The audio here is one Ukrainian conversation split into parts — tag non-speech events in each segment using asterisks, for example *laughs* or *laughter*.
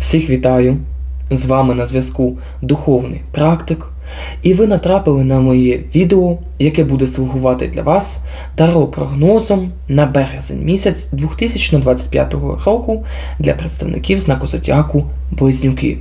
Всіх вітаю! З вами на зв'язку Духовний Практик, і ви натрапили на моє відео, яке буде слугувати для вас таро-прогнозом на березень місяць 2025 року для представників знаку Зодіаку Близнюки.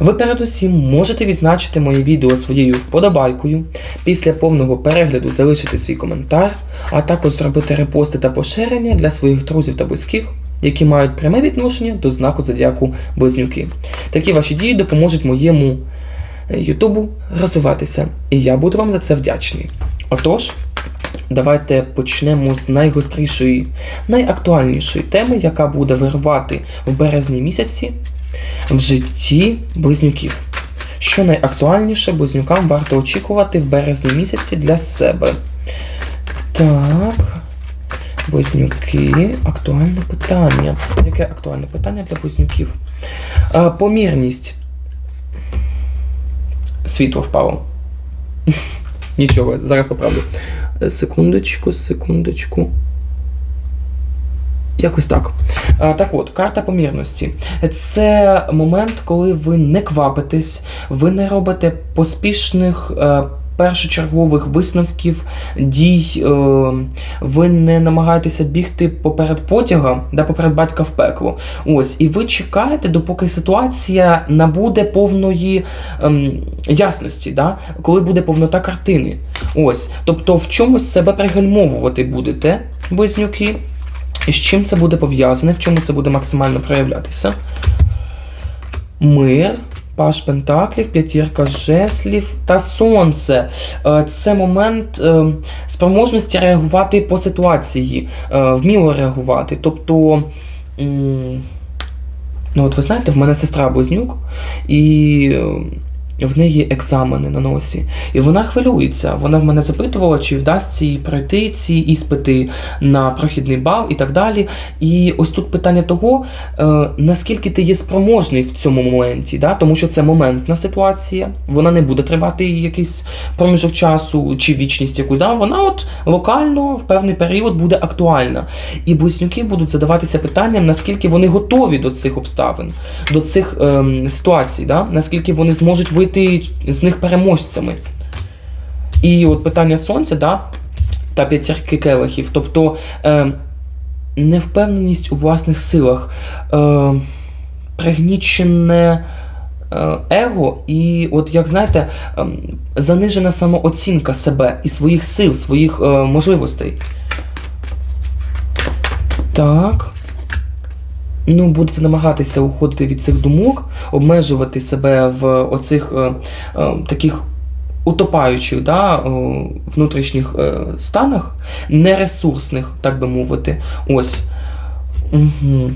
Ви передусім можете відзначити моє відео своєю вподобайкою, після повного перегляду залишити свій коментар, а також зробити репости та поширення для своїх друзів та близьких, які мають пряме відношення до знаку зодіаку Близнюки. Такі ваші дії допоможуть моєму е, Ютубу розвиватися, і я буду вам за це вдячний. Отож, давайте почнемо з найгострішої, найактуальнішої теми, яка буде вирувати в березні місяці в житті близнюків. Що найактуальніше близнюкам варто очікувати в березні місяці для себе. Так. Близнюки. Актуальне питання. Яке актуальне питання для близнюків? Помірність. Світло впало. *laughs* Нічого, зараз поправлю. Секундочку, секундочку. Якось так. Так от, карта помірності. Це момент, коли ви не квапитесь, ви не робите поспішних. Першочергових висновків, дій, е, ви не намагаєтеся бігти поперед потяга, да, поперед батька в пекло. Ось, і ви чекаєте, допоки ситуація набуде повної ем, ясності, да, коли буде повнота картини. Ось, тобто в чомусь себе пригальмовувати будете, близнюки. І з чим це буде пов'язане, в чому це буде максимально проявлятися? Мир, паш Пентаклів, п'ятірка жеслів та сонце. Е, Це момент е, спроможності реагувати по ситуації, е, вміло реагувати. Тобто. Ну, от ви знаєте, в мене сестра близнюк, і в неї екзамени на носі. І вона хвилюється. Вона в мене запитувала, чи вдасться їй пройти ці іспити на прохідний бал і так далі. І ось тут питання того, е, наскільки ти є спроможний в цьому моменті, да? тому що це моментна ситуація, вона не буде тривати якийсь проміжок часу чи вічність якусь. Да? Вона от локально в певний період буде актуальна. І близнюки будуть задаватися питанням, наскільки вони готові до цих обставин, до цих ем, ситуацій, да? наскільки вони зможуть вийти з них переможцями. І от питання сонця, да? та п'ятірки келихів, тобто е, невпевненість у власних силах, е, пригнічене е, его, і, от як знаєте, е, занижена самооцінка себе і своїх сил, своїх е, можливостей. Так. Ну, будете намагатися уходити від цих думок, обмежувати себе в оцих е, е, таких утопаючих да, е, внутрішніх е, станах, нересурсних, так би мовити. Ось. Угу.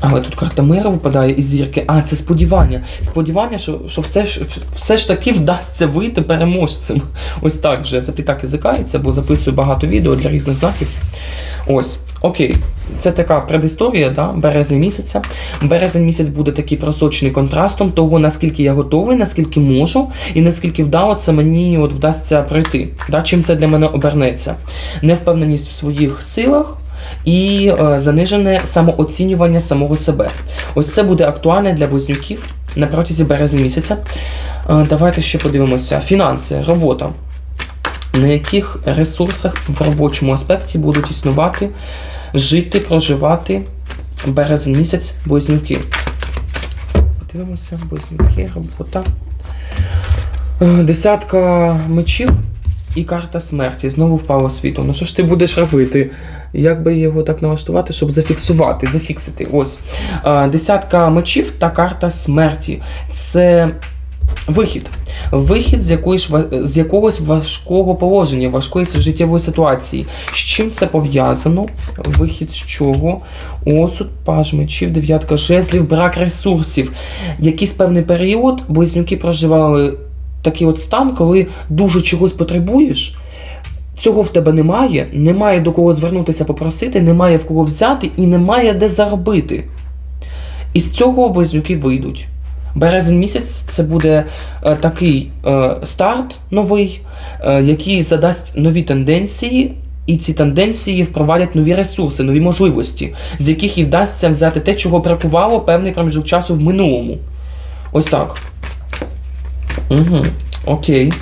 Але тут карта мира випадає із зірки. А, це сподівання. Сподівання, що, що все, ж, все ж таки вдасться вийти переможцем. Ось так вже заплітак язикається, бо записую багато відео для різних знаків. Ось. Окей, це така предісторія, да, березень місяця. Березень місяць буде такий просочений контрастом того, наскільки я готовий, наскільки можу, і наскільки вдало це мені от вдасться пройти. Да, Чим це для мене обернеться? Невпевненість в своїх силах. І е, занижене самооцінювання самого себе. Ось це буде актуальне для близнюків на протязі березня місяця. Е, давайте ще подивимося. Фінанси, робота. На яких ресурсах в робочому аспекті будуть існувати, жити, проживати березень місяць близнюки. Подивимося, близнюки, робота. Е, Десятка мечів і карта смерті. Знову впало світло. Ну що ж ти будеш робити? Як би його так налаштувати, щоб зафіксувати, зафіксити? Ось. Е, Десятка мечів та карта смерті. Це вихід. Вихід з, якоїсь, з якогось важкого положення, важкої життєвої ситуації. З чим це пов'язано? Вихід з чого? Осуд, паж мечів, дев'ятка жезлів, брак ресурсів. Якийсь певний період близнюки проживали такий от стан, коли дуже чогось потребуєш. Цього в тебе немає, немає до кого звернутися попросити, немає в кого взяти і немає де заробити. І з цього близнюки вийдуть. Березень місяць це буде е, такий е, старт новий, е, який задасть нові тенденції і ці тенденції впровадять нові ресурси, нові можливості, з яких їй вдасться взяти те, чого бракувало певний проміжок часу в минулому. Ось так. Угу. Окей.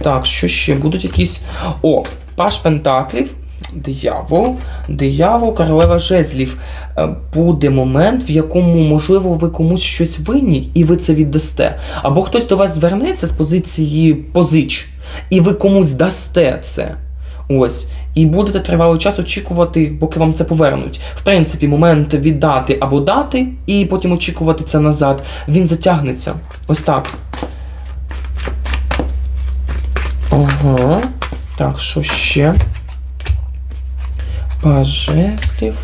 Так, що ще? Будуть якісь. О, Паш Пентаклів, диявол, диявол, королева жезлів. Е, Буде момент, в якому, можливо, ви комусь щось винні, і ви це віддасте. Або хтось до вас звернеться з позиції позич, і ви комусь дасте це. Ось. І будете тривалий час очікувати, поки вам це повернуть. В принципі, момент віддати або дати, і потім очікувати це назад, він затягнеться. Ось так. Ага. Так, що ще? Пажеслів,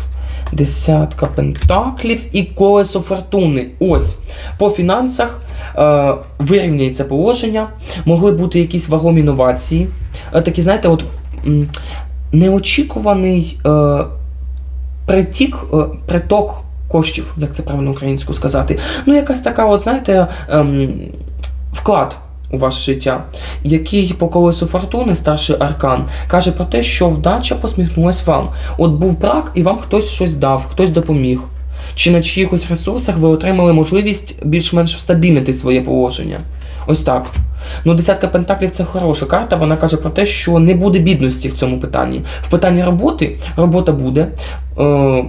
десятка пентаклів і колесо фортуни. Ось. По фінансах е, вирівняється положення, могли бути якісь вагомі новації. Е, такі, знаєте, от неочікуваний е, притік, е, приток коштів, як це правильно українською сказати. Ну, якась така, от, знаєте, ем, вклад у ваше життя, який по колесу фортуни, старший аркан, каже про те, що вдача посміхнулась вам. От був брак, і вам хтось щось дав, хтось допоміг. Чи на чиїхось ресурсах ви отримали можливість більш-менш встабільнити своє положення. Ось так. Ну, десятка пентаклів це хороша карта. Вона каже про те, що не буде бідності в цьому питанні. В питанні роботи робота буде. Е-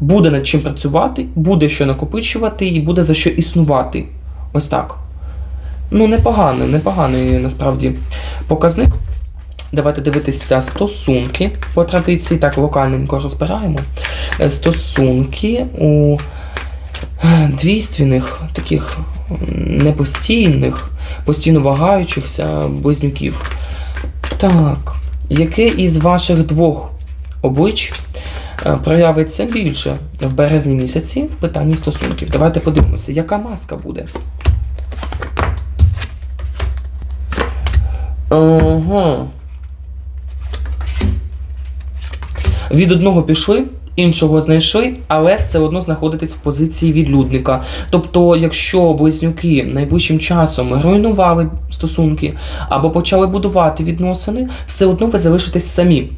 буде над чим працювати, буде що накопичувати і буде за що існувати. Ось так. Ну, непоганий, непоганий насправді показник. Давайте дивитися стосунки по традиції. Так, локальненько розбираємо. Е, Стосунки у е, двійственних, таких непостійних, постійно вагаючихся близнюків. Так, яке із ваших двох облич е, проявиться більше в березні місяці в питанні стосунків? Давайте подивимося, яка маска буде. Ага. Від одного пішли, іншого знайшли, але все одно знаходитесь в позиції відлюдника. Тобто, якщо близнюки найближчим часом руйнували стосунки або почали будувати відносини, все одно ви залишитесь самі.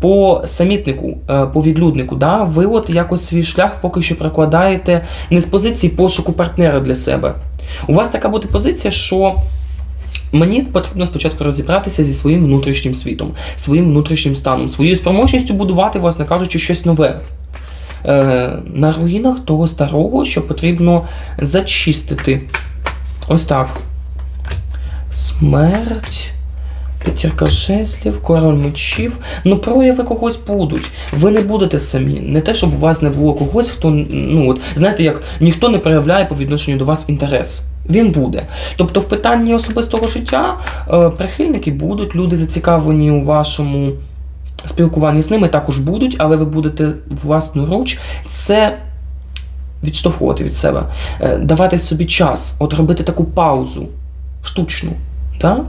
По самітнику, е, по відлюднику, да, ви от якось свій шлях поки що прокладаєте не з позиції пошуку партнера для себе. У вас така буде позиція, що Мені потрібно спочатку розібратися зі своїм внутрішнім світом, своїм внутрішнім станом, своєю спроможністю будувати, власне кажучи, щось нове. Е, на руїнах того старого, що потрібно зачистити. Ось так. Смерть. П'ятірка жезлів, король мечів. Ну, прояви когось будуть. Ви не будете самі. Не те, щоб у вас не було когось, хто, ну от, знаєте, як ніхто не проявляє по відношенню до вас інтерес. Він буде. Тобто, в питанні особистого життя е, прихильники будуть, люди зацікавлені у вашому спілкуванні з ними також будуть, але ви будете власноруч це відштовхувати від себе, Е, давати собі час, от робити таку паузу штучну. Да?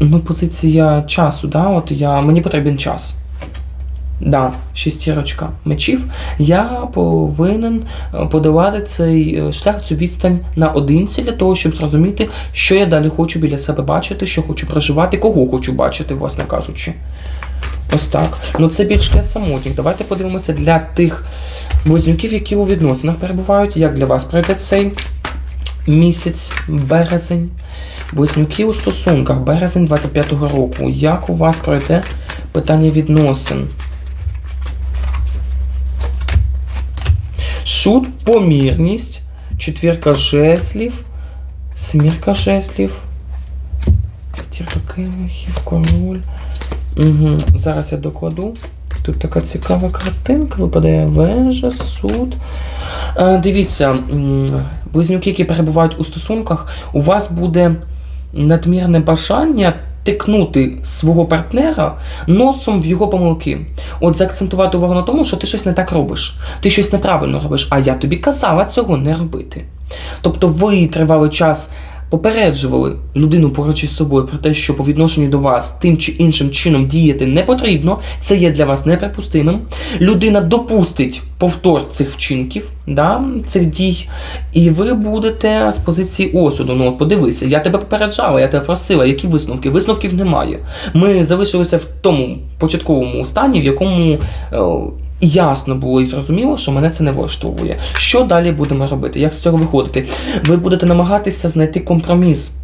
Ну, позиція часу, да? От я, мені потрібен час. Да, шістірочка мечів. Я повинен е, подолати цей е, шлях, цю відстань наодинці для того, щоб зрозуміти, що я далі хочу біля себе бачити, що хочу проживати, кого хочу бачити, власне кажучи. Ось так. Ну це більш для самотніх. Давайте подивимося для тих близнюків, які у відносинах перебувають. Як для вас пройде цей місяць, березень? Близнюки у стосунках, березень 25-го року. Як у вас пройде питання відносин? Шут, помірність, четвірка жезлів, семірка жезлів, п'ятірка келихів, король. Угу. Зараз я докладу. Тут така цікава картинка, випадає вежа, суд. Е, дивіться, близнюки, які перебувають у стосунках, у вас буде надмірне бажання тикнути свого партнера носом в його помилки. От заакцентувати увагу на тому, що ти щось не так робиш, ти щось неправильно робиш, а я тобі казала цього не робити. Тобто ви тривалий час попереджували людину поруч із собою про те, що по відношенню до вас тим чи іншим чином діяти не потрібно, це є для вас неприпустимим. Людина допустить повтор цих вчинків, да, цих дій, і ви будете з позиції осуду. Ну, от подивися, я тебе попереджала, я тебе просила, які висновки? Висновків немає. Ми залишилися в тому початковому стані, в якому е, ясно було і зрозуміло, що мене це не влаштовує. Що далі будемо робити? Як з цього виходити? Ви будете намагатися знайти компроміс.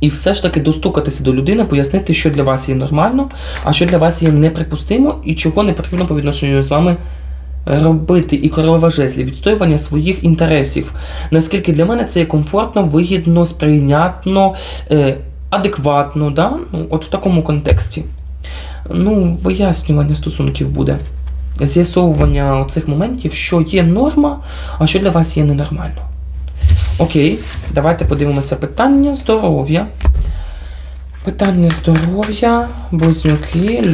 І все ж таки достукатися до людини, пояснити, що для вас є нормально, а що для вас є неприпустимо, і чого не потрібно по відношенню з вами робити. І королева жезлів, відстоювання своїх інтересів. Наскільки для мене це є комфортно, вигідно, сприйнятно, е, адекватно, да? ну, от в такому контексті. Ну, вияснювання стосунків буде. З'ясовування цих моментів, що є норма, а що для вас є ненормально. Окей, давайте подивимося питання здоров'я. Питання здоров'я, близнюки,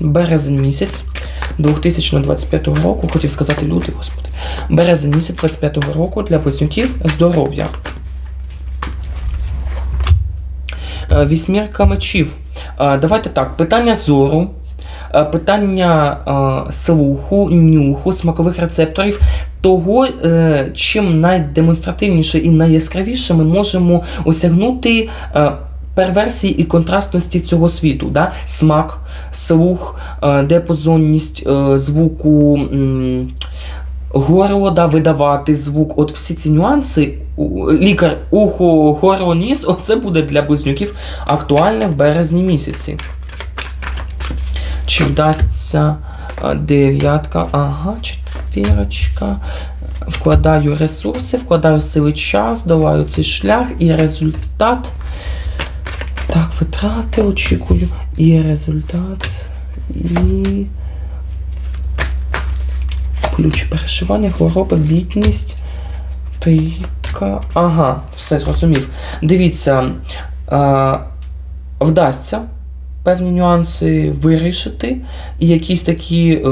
березень місяць 2025 року. Хотів сказати лютий, господи. Березень місяць 25 року для близнюків здоров'я. Е, Вісьмірка мечів. Е, Давайте так, питання зору, е, питання слуху, нюху, смакових рецепторів, того, чим найдемонстративніше і найяскравіше ми можемо осягнути перверсії і контрастності цього світу. Да? Смак, слух, е, диапазонність е, звуку. Горло, да, видавати звук, от всі ці нюанси, лікар, ухо, горло, ніс, *laughs* оце буде для близнюків актуальне в березні місяці. Чи вдасться дев'ятка? Ага, четвірочка. Вкладаю ресурси, вкладаю сили час, долаю цей шлях і результат. Так, витрати очікую. І результат. І. Ключ перешивання, хвороба, бідність. Трійка. Ага, все зрозумів. Дивіться, е, вдасться певні нюанси вирішити, і якісь такі, е,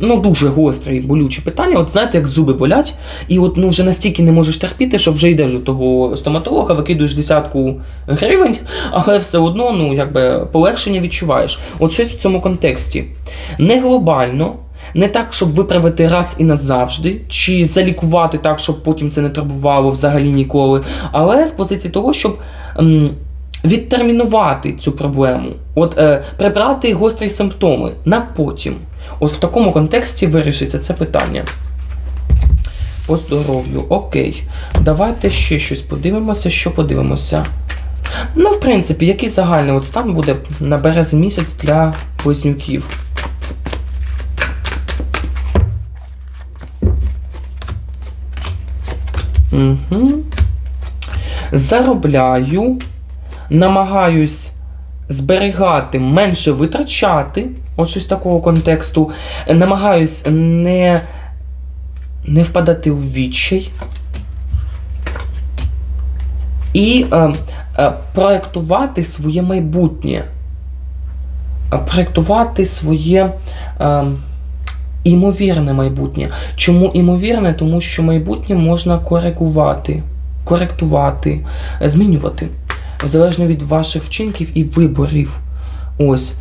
ну, дуже гострі, болючі питання. От знаєте, як зуби болять, і от ну вже настільки не можеш терпіти, що вже йдеш до того стоматолога, викидуєш десятку гривень, *laughs* але все одно, ну, якби полегшення відчуваєш. От щось в цьому контексті. Не глобально. Не так, щоб виправити раз і назавжди, чи залікувати так, щоб потім це не турбувало взагалі ніколи, але з позиції того, щоб відтермінувати цю проблему, от е, прибрати гострі симптоми на потім. От в такому контексті вирішиться це питання. По здоров'ю, окей. Давайте ще щось подивимося, що подивимося. Ну, в принципі, який загальний от стан буде на березень місяць для близнюків? Угу. Заробляю, намагаюсь зберігати, менше витрачати, от щось такого контексту. Намагаюсь не, не впадати у відчай. І е, е, проектувати своє майбутнє. Е, Проектувати своє. Е, імовірне майбутнє. Чому імовірне? Тому що майбутнє можна коригувати, коректувати, змінювати. Залежно від ваших вчинків і виборів. Ось.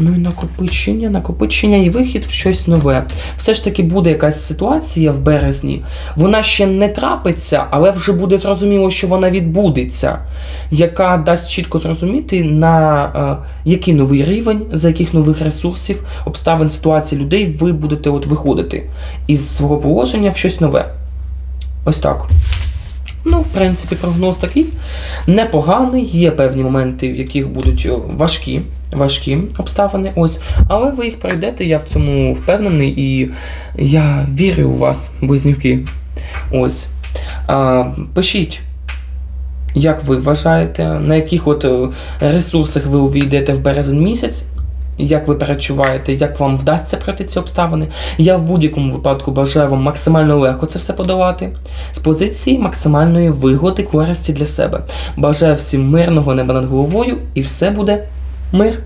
Ну і накопичення, накопичення і вихід в щось нове. Все ж таки буде якась ситуація в березні. Вона ще не трапиться, але вже буде зрозуміло, що вона відбудеться, яка дасть чітко зрозуміти, на е, який новий рівень, за яких нових ресурсів, обставин ситуації людей ви будете от виходити із свого положення в щось нове. Ось так. Ну, в принципі, прогноз такий непоганий. Є певні моменти, в яких будуть важкі, важкі обставини. Ось, але ви їх пройдете, я в цьому впевнений, і я вірю у вас, близнюки. Ось. А, пишіть, як ви вважаєте, на яких от е, ресурсах ви увійдете в березень місяць. Як ви перечуваєте, як вам вдасться пройти ці обставини? Я в будь-якому випадку бажаю вам максимально легко це все подолати з позиції максимальної вигоди користі для себе. Бажаю всім мирного неба над головою, і все буде мир.